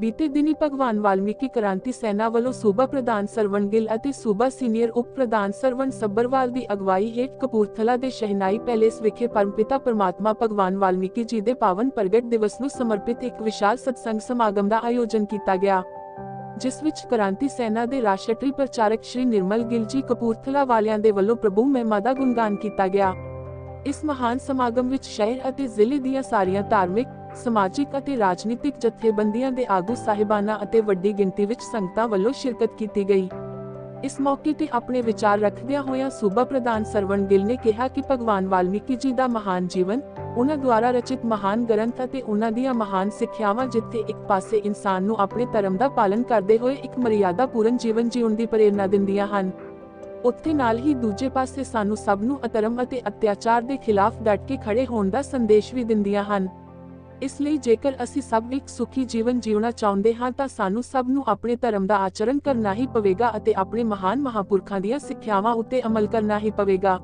ਬੀਤੇ ਦਿਨੀ ਭਗਵਾਨ ਵਾਲਮੀਕੀ ਕ੍ਰਾਂਤੀ ਸੈਨਾ ਵੱਲੋਂ ਸੂਬਾ ਪ੍ਰਧਾਨ ਸਰਵਣ ਗਿੱਲ ਅਤੇ ਸੂਬਾ ਸੀਨੀਅਰ ਉਪ ਪ੍ਰਧਾਨ ਸਰਵਣ ਸੱਬਰਵਾਲ ਦੀ ਅਗਵਾਈ ਹੇਠ ਕਪੂਰਥਲਾ ਦੇ ਸ਼ਹਿਨਾਈ ਪੈਲੇਸ ਵਿਖੇ ਪਰਮਪਿਤਾ ਪਰਮਾਤਮਾ ਭਗਵਾਨ ਵਾਲਮੀਕੀ ਜੀ ਦੇ ਪਾਵਨ ਪ੍ਰਗਟ ਦਿਵਸ ਨੂੰ ਸਮਰਪਿਤ ਇੱਕ ਵਿਸ਼ਾਲ ਸਤਸੰਗ ਸਮਾਗਮ ਦਾ ਆਯੋਜਨ ਕੀਤਾ ਗਿਆ, ਜਿਸ ਵਿੱਚ ਕ੍ਰਾਂਤੀ ਸੈਨਾ ਦੇ ਰਾਸ਼ਟਰੀ ਪ੍ਰਚਾਰਕ ਸ਼੍ਰੀ ਨਿਰਮਲ ਗਿੱਲ ਜੀ ਕਪੂਰਥਲਾ ਵਾਲਿਆਂ ਦੇ ਵੱਲੋਂ ਪ੍ਰਭੂ ਮਹਿਮਾ ਦਾ ਗੁਣਗਾਨ ਕੀਤਾ ਗਿਆ। ਇਸ ਮਹਾਨ ਸਮਾਗਮ ਵਿੱਚ ਸ਼ਹਿਰ ਅਤੇ ਜ਼ਿਲ੍ਹੇ ਦੀਆਂ ਸਾਰੀਆਂ ਧਾਰਮਿਕ ਸਮਾਜਿਕ ਅਤੇ ਰਾਜਨੀਤਿਕ ਜਥੇਬੰਦੀਆਂ ਦੇ ਆਗੂ ਸਾਹਿਬਾਨਾਂ ਅਤੇ ਵੱਡੀ ਗਿਣਤੀ ਵਿੱਚ ਸੰਗਤਾਂ ਵੱਲੋਂ ਸ਼ਿਰਕਤ ਕੀਤੀ ਗਈ। ਇਸ ਮੌਕੇ ਤੇ ਆਪਣੇ ਵਿਚਾਰ ਰੱਖਦਿਆਂ ਹੋਇਆਂ ਸੂਬਾ ਪ੍ਰਧਾਨ ਸਰਵਣ ਗਿੱਲ ਨੇ ਕਿਹਾ ਕਿ ਭਗਵਾਨ ਵਾਲਮੀਕੀ ਜੀ ਦਾ ਮਹਾਨ ਜੀਵਨ, ਉਹਨਾਂ ਦੁਆਰਾ ਰਚਿਤ ਮਹਾਨ ਗ੍ਰੰਥ ਅਤੇ ਉਹਨਾਂ ਦੀਆਂ ਮਹਾਨ ਸਿੱਖਿਆਵਾਂ ਜਿੱਥੇ ਇੱਕ ਪਾਸੇ ਇਨਸਾਨ ਨੂੰ ਆਪਣੇ ਧਰਮ ਦਾ ਪਾਲਨ ਕਰਦੇ ਹੋਏ ਇੱਕ ਮਰਿਆਦਾ ਪੂਰਨ ਜੀਵਨ ਜਿਉਣ ਦੀ ਪ੍ਰੇਰਣਾ ਦਿੰਦੀਆਂ ਹਨ। ਉੱਥੇ ਨਾਲ ਹੀ ਦੂਜੇ ਪਾਸੇ ਸਾਨੂੰ ਸਭ ਨੂੰ ਅਧਰਮ ਅਤੇ ਅਤਿਆਚਾਰ ਦੇ ਖਿਲਾਫ ਡਟ ਕੇ ਖੜੇ ਹੋਣ ਦਾ ਸੰਦੇਸ਼ ਵੀ ਦਿੰਦੀਆਂ ਹਨ। ਇਸ ਲਈ ਜੇਕਰ ਅਸੀਂ ਸਭ ਇੱਕ ਸੁਖੀ ਜੀਵਨ ਜਿਉਣਾ ਚਾਹੁੰਦੇ ਹਾਂ ਤਾਂ ਸਾਨੂੰ ਸਭ ਨੂੰ ਆਪਣੇ ਧਰਮ ਦਾ ਆਚਰਣ ਕਰਨਾ ਹੀ ਪਵੇਗਾ ਅਤੇ ਆਪਣੇ ਮਹਾਨ ਮਹਾਪੁਰਖਾਂ ਦੀਆਂ ਸਿੱਖਿਆਵਾਂ ਉੱਤੇ ਅਮਲ ਕਰਨਾ ਹੀ ਪਵੇਗਾ।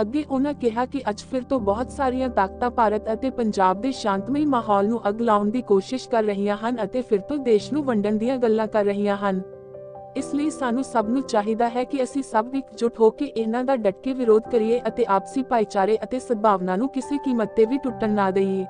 ਅੱਗੇ ਉਹਨਾਂ ਕਿਹਾ ਕਿ ਅੱਜ ਫਿਰ ਤੋਂ ਬਹੁਤ ਸਾਰੀਆਂ ਤਾਕਤਾਂ ਭਾਰਤ ਅਤੇ ਪੰਜਾਬ ਦੇ ਸ਼ਾਂਤਮਈ ਮਾਹੌਲ ਨੂੰ ਅੱਗ ਲਾਉਣ ਦੀ ਕੋਸ਼ਿਸ਼ ਕਰ ਰਹੀਆਂ ਹਨ ਅਤੇ ਫਿਰ ਤੋਂ ਦੇਸ਼ ਨੂੰ ਵੰਡਣ ਦੀਆਂ ਗੱਲਾਂ ਕਰ ਰਹੀਆਂ ਹਨ। ਇਸ ਲਈ ਸਾਨੂੰ ਸਭ ਨੂੰ ਚਾਹੀਦਾ ਹੈ ਕਿ ਅਸੀਂ ਸਭ ਇਕਜੁੱਟ ਹੋ ਕੇ ਇਹਨਾਂ ਦਾ ਡਟ ਕੇ ਵਿਰੋਧ ਕਰੀਏ ਅਤੇ ਆਪਸੀ ਭਾਈਚਾਰੇ ਅਤੇ ਸਦਭਾਵਨਾ ਨੂੰ ਕਿਸੇ ਕੀਮਤ ਤੇ ਵੀ ਟੁੱਟਣ ਨਾ ਦੇਈਏ।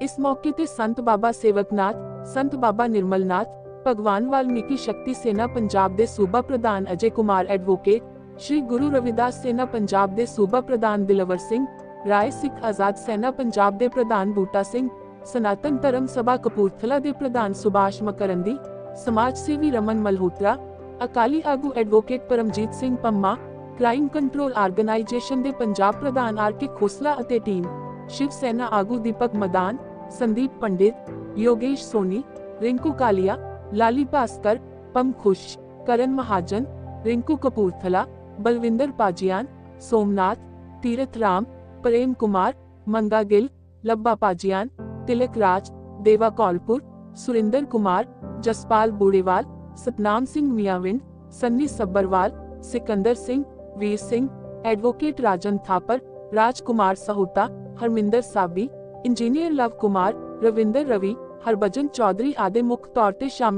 ਇਸ ਮੌਕੇ ਤੇ ਸੰਤ ਬਾਬਾ ਸੇਵਕਨਾਥ, ਸੰਤ ਬਾਬਾ ਨਿਰਮਲਨਾਥ, ਭਗਵਾਨ ਵਾਲਮੀਕੀ ਸ਼ਕਤੀ ਸੇਨਾ ਪੰਜਾਬ ਦੇ ਸੂਬਾ ਪ੍ਰਧਾਨ ਅਜੇ ਕੁਮਾਰ ਐਡਵੋਕੇਟ, ਸ਼੍ਰੀ ਗੁਰੂ ਰਵਿਦਾਸ ਸੇਨਾ ਪੰਜਾਬ ਦੇ ਸੂਬਾ ਪ੍ਰਧਾਨ ਦਿਲਵਰ ਸਿੰਘ, ਰਾਏ ਸਿੱਖ ਆਜ਼ਾਦ ਸੈਨਾ ਪੰਜਾਬ ਦੇ ਪ੍ਰਧਾਨ ਬੂਟਾ ਸਿੰਘ, ਸਨਾਤਨ ਧਰਮ ਸਭਾ ਕਪੂਰਥਲਾ ਦੇ ਪ੍ਰਧਾਨ ਸੁਭਾਸ਼ ਮਕਰੰਦੀ, ਸਮਾਜ ਸੇਵੀ ਰਮਨ ਮਲਹੋਤਰਾ, ਅਕਾਲੀ ਆਗੂ advocate Paramjit Singh Pamma, crime control organisation ਦੇ ਪੰਜਾਬ ਪ੍ਰਧਾਨ ਆਰ ਕੇ ਖੋਸਲਾ ਅਤੇ ਟੀਮ, ਸ਼ਿਵ ਸੈਨਾ ਆਗੂ ਦੀਪਕ ਮਦਾਨ संदीप पंडित, योगेश सोनी, रिंकू कालिया, लाली भास्कर, पम खुश, करण महाजन, रिंकू कपूरथला, बलविंदर पाजियान, सोमनाथ, तीरथ राम, प्रेम कुमार, मंगा गिल, लब्बा पाजियान, तिलक राज, देवा कौलपुर, सुरेंद्र कुमार, जसपाल बूढ़ेवाल सतनाम सिंह मियाविंड, सन्नी सब्बरवाल, सिकंदर सिंह, वीर सिंह, एडवोकेट राजन थापर, राजकुमार सहोता, हरमिंदर साबी ਇੰਜੀਨੀਅਰ ਲਵ ਕੁਮਾਰ ਰਵਿੰਦਰ ਰਵੀ ਹਰਭਜਨ ਚੌਧਰੀ ਆਦਿ ਮੁੱਖ ਤੌਰ ਤੇ ਸ਼ਾਮਿਲ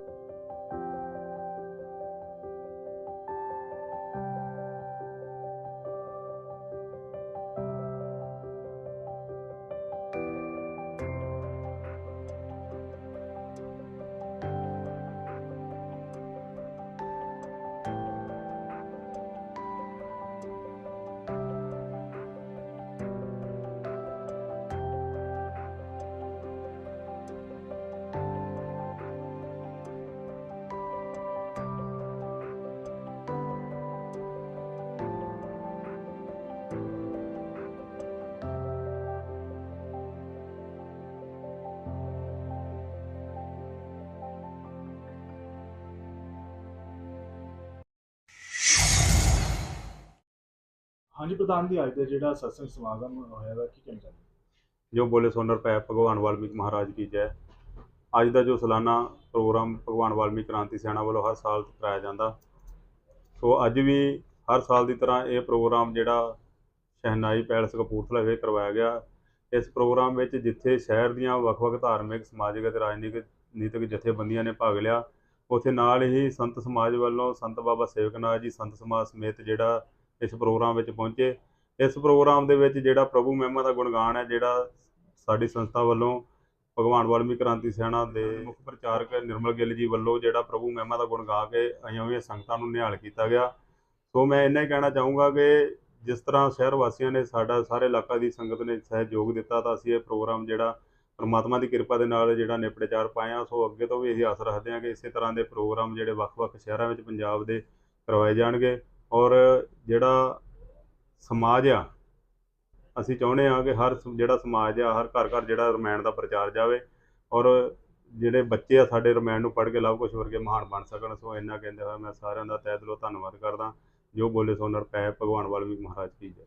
ਹਾਂਜੀ, ਪ੍ਰਧਾਨ ਜੀ, ਅੱਜ ਦਾ ਜਿਹੜਾ ਸਤਸੰਗ ਸਮਾਗਮ ਹੋਇਆ ਦਾ ਕੀ ਕਹਿਣਾ ਚਾਹੁੰਦੇ ਜੋ ਬੋਲੇ ਸੋਨਰ ਪੈ ਭਗਵਾਨ ਵਾਲਮੀਕ ਮਹਾਰਾਜ ਕੀ ਜੈ। ਅੱਜ ਦਾ ਜੋ ਸਾਲਾਨਾ ਪ੍ਰੋਗਰਾਮ ਭਗਵਾਨ ਵਾਲਮੀਕ ਕ੍ਰਾਂਤੀ ਸੈਨਾ ਵੱਲੋਂ ਹਰ ਸਾਲ ਕਰਾਇਆ ਜਾਂਦਾ। ਸੋ ਅੱਜ ਵੀ ਹਰ ਸਾਲ ਦੀ ਤਰ੍ਹਾਂ ਇਹ ਪ੍ਰੋਗਰਾਮ ਜਿਹੜਾ ਸ਼ਹਿਨਾਈ ਪੈਲਸ ਕਪੂਰਥਲਾ ਵਿਖੇ ਕਰਵਾਇਆ ਗਿਆ। ਇਸ ਪ੍ਰੋਗਰਾਮ ਵਿੱਚ ਜਿੱਥੇ ਸ਼ਹਿਰ ਦੀਆਂ ਵੱਖ-ਵੱਖ ਧਾਰਮਿਕ, ਸਮਾਜਿਕ ਅਤੇ ਰਾਜਨੀਤਿਕ ਨੀਤਿਕ ਜਥੇਬੰਦੀਆਂ ਨੇ ਭਾਗ ਲਿਆ, ਉੱਥੇ ਨਾਲ ਹੀ ਸੰਤ ਸਮਾਜ ਵੱਲੋਂ ਸੰਤ ਬਾਬਾ ਸੇਵਕ ਨਾਥ ਜੀ, ਸੰਤ ਸਮਾਜ ਸਮੇਤ ਜਿਹੜਾ ਇਸ ਪ੍ਰੋਗਰਾਮ ਵਿੱਚ ਪਹੁੰਚੇ। ਇਸ ਪ੍ਰੋਗਰਾਮ ਦੇ ਵਿੱਚ ਜਿਹੜਾ ਪ੍ਰਭੂ ਮਹਿਮਾ ਦਾ ਗੁਣਗਾਨ ਹੈ, ਜਿਹੜਾ ਸਾਡੀ ਸੰਸਥਾ ਵੱਲੋਂ ਭਗਵਾਨ ਵਾਲਮੀ ਕ੍ਰਾਂਤੀ ਸੈਨਾ ਦੇ ਮੁੱਖ ਪ੍ਰਚਾਰਕ ਨਿਰਮਲ ਗਿੱਲ ਜੀ ਵੱਲੋਂ ਜਿਹੜਾ ਪ੍ਰਭੂ ਮਹਿਮਾ ਦਾ ਗੁਣ ਗਾ ਕੇ ਆਈਆਂ ਸੰਗਤਾਂ ਨੂੰ ਨਿਹਾਲ ਕੀਤਾ ਗਿਆ। ਸੋ ਮੈਂ ਇੰਨਾ ਹੀ ਕਹਿਣਾ ਚਾਹੂੰਗਾ ਕਿ ਜਿਸ ਤਰ੍ਹਾਂ ਸ਼ਹਿਰ ਵਾਸੀਆਂ ਨੇ ਸਾਡਾ, ਸਾਰੇ ਇਲਾਕਾ ਦੀ ਸੰਗਤ ਨੇ ਸਹਿਯੋਗ ਦਿੱਤਾ, ਤਾਂ ਅਸੀਂ ਇਹ ਪ੍ਰੋਗਰਾਮ ਜਿਹੜਾ ਪਰਮਾਤਮਾ ਦੀ ਕਿਰਪਾ ਦੇ ਨਾਲ ਜਿਹੜਾ ਨਿਪੜੇ ਚਾਰ ਪਾਇਆ, ਸੋ ਅੱਗੇ ਤੋਂ ਵੀ ਅਸੀਂ ਆਸ ਰੱਖਦੇ ਹਾਂ ਕਿ ਇਸੇ ਤਰ੍ਹਾਂ ਦੇ ਪ੍ਰੋਗਰਾਮ ਜਿਹੜੇ ਵੱਖ-ਵੱਖ ਸ਼ਹਿਰਾਂ ਵਿੱਚ ਪੰਜਾਬ ਦੇ ਕਰਵਾਏ ਜਾਣਗੇ। ਔਰ ਜਿਹੜਾ ਸਮਾਜ ਆ, ਅਸੀਂ ਚਾਹੁੰਦੇ ਹਾਂ ਕਿ ਹਰ ਜਿਹੜਾ ਸਮਾਜ ਆ, ਹਰ ਘਰ ਘਰ ਜਿਹੜਾ ਰਮਾਇਣ ਦਾ ਪ੍ਰਚਾਰ ਜਾਵੇ ਔਰ ਜਿਹੜੇ ਬੱਚੇ ਆ ਸਾਡੇ ਰਮਾਇਣ ਨੂੰ ਪੜ੍ਹ ਕੇ ਲਵ ਕੁਸ਼ ਵਰਗੇ ਮਹਾਨ ਬਣ ਸਕਣ, ਸੋ ਇੰਨਾ ਕਹਿੰਦੇ ਹੋਏ ਮੈਂ ਸਾਰਿਆਂ ਦਾ ਤਹਿ ਦਿਲੋਂ ਧੰਨਵਾਦ ਕਰਦਾ, ਜੋ ਬੋਲੇ ਸੋ ਨਰ ਪੈ ਭਗਵਾਨ ਵਾਲਮੀਕ ਮਹਾਰਾਜ ਕੀ ਜੈ।